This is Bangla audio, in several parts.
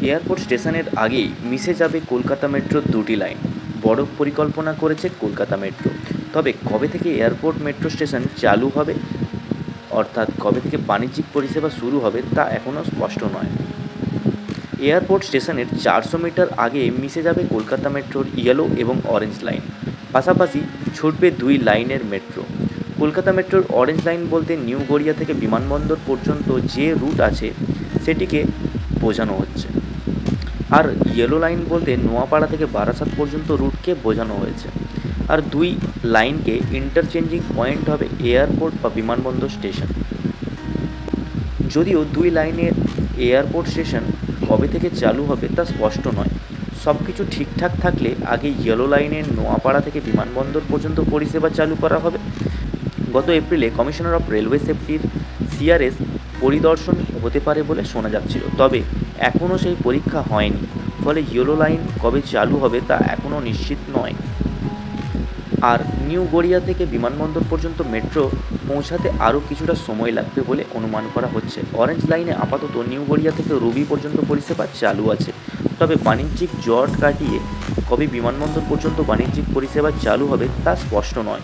এয়ারপোর্ট স্টেশনের আগেই মিশে যাবে কলকাতা মেট্রোর দুটি লাইন। বড় পরিকল্পনা করেছে কলকাতা মেট্রো। তবে কবে থেকে এয়ারপোর্ট মেট্রো স্টেশন চালু হবে? অর্থাৎ কবে থেকে বাণিজ্যিক পরিষেবা শুরু হবে তা এখনও স্পষ্ট নয়। এয়ারপোর্ট স্টেশনের চারশো মিটার আগে মিশে যাবে কলকাতা মেট্রোর ইয়েলো এবং অরেঞ্জ লাইন। পাশাপাশি ছুটবে দুই লাইনের মেট্রো। কলকাতা মেট্রোর অরেঞ্জ লাইন বলতে নিউ গড়িয়া থেকে বিমানবন্দর পর্যন্ত যে রুট আছে, সেটিকে বোঝানো হচ্ছে। আর ইয়েলো লাইন বলতে নোয়াপাড়া থেকে বারাসাত পর্যন্ত রুটকে বোঝানো হয়েছে। আর দুই লাইনকে ইন্টারচেঞ্জিং পয়েন্ট হবে এয়ারপোর্ট বা বিমানবন্দর স্টেশন যদিও দুই লাইনের এয়ারপোর্ট স্টেশন কবে থেকে চালু হবে তা স্পষ্ট নয়। সব কিছু ঠিকঠাক থাকলে আগে ইয়েলো লাইনের নোয়াপাড়া থেকে বিমানবন্দর পর্যন্ত পরিষেবা চালু করা হবে। গত এপ্রিলে কমিশনার অফ রেলওয়ে সেফটির সিআরএস পরিদর্শন হতে পারে বলে শোনা যাচ্ছিল। তবে এখনও সেই পরীক্ষা হয়নি। ফলে ইয়েলো লাইন কবে চালু হবে তা এখনও নিশ্চিত নয়। আর নিউ গড়িয়া থেকে বিমানবন্দর পর্যন্ত মেট্রো পৌঁছাতে আরও কিছুটা সময় লাগবে বলে অনুমান করা হচ্ছে। অরেঞ্জ লাইনে আপাতত নিউ গড়িয়া থেকে রুবি পর্যন্ত পরিষেবা চালু আছে। তবে বাণিজ্যিক জট কাটিয়ে কবে বিমানবন্দর পর্যন্ত বাণিজ্যিক পরিষেবা চালু হবে তা স্পষ্ট নয়।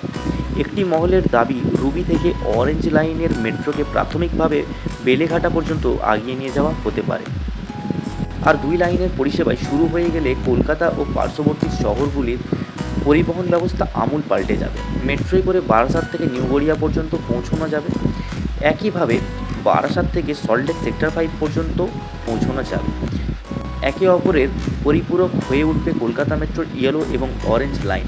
একটি মহলের দাবি, রুবি থেকে অরেঞ্জ লাইনের মেট্রোকে প্রাথমিকভাবে বেলেঘাটা পর্যন্ত আগিয়ে নিয়ে যাওয়া হতে পারে। আর দুই লাইনের পরিষেবায় শুরু হয়ে গেলে কলকাতা ও পার্শ্ববর্তী শহরগুলির পরিবহন ব্যবস্থা আমূল পাল্টে যাবে। মেট্রোয় করে বারাসাত থেকে নিউ গড়িয়া পর্যন্ত পৌঁছানো যাবে। একইভাবে বারাসাত থেকে সল্টলেক সেক্টর ফাইভ পর্যন্ত পৌঁছানো যাবে। একে অপরের পরিপূরক হয়ে উঠবে কলকাতা মেট্রোর ইয়েলো এবং অরেঞ্জ লাইন।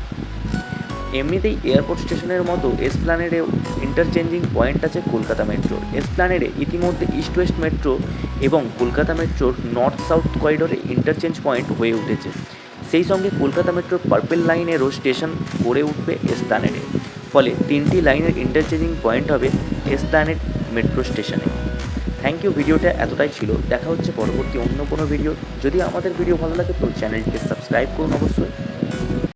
এমনিতেই এয়ারপোর্ট স্টেশনের মতো এসপ্ল্যানেডেও ইন্টারচেঞ্জিং পয়েন্ট আছে কলকাতা মেট্রোর এসপ্ল্যানেডে ইতিমধ্যে ইস্ট ওয়েস্ট মেট্রো এবং কলকাতা মেট্রোর নর্থ সাউথ করিডোরে ইন্টারচেঞ্জ পয়েন্ট হয়ে উঠেছে। সেই সঙ্গে কলকাতা মেট্রোর পার্পেল লাইনেরও স্টেশন গড়ে উঠবে এসপ্ল্যানেডে ফলে তিনটি লাইনের ইন্টারচেঞ্জিং পয়েন্ট হবে এসপ্ল্যানেড মেট্রো স্টেশনে থ্যাংক ইউ ভিডিওটা এতটাই ছিল। দেখা হচ্ছে পরবর্তী অন্য কোনো ভিডিও যদি আমাদের ভিডিও ভালো লাগে, তো চ্যানেলটিকে সাবস্ক্রাইব করুন অবশ্যই।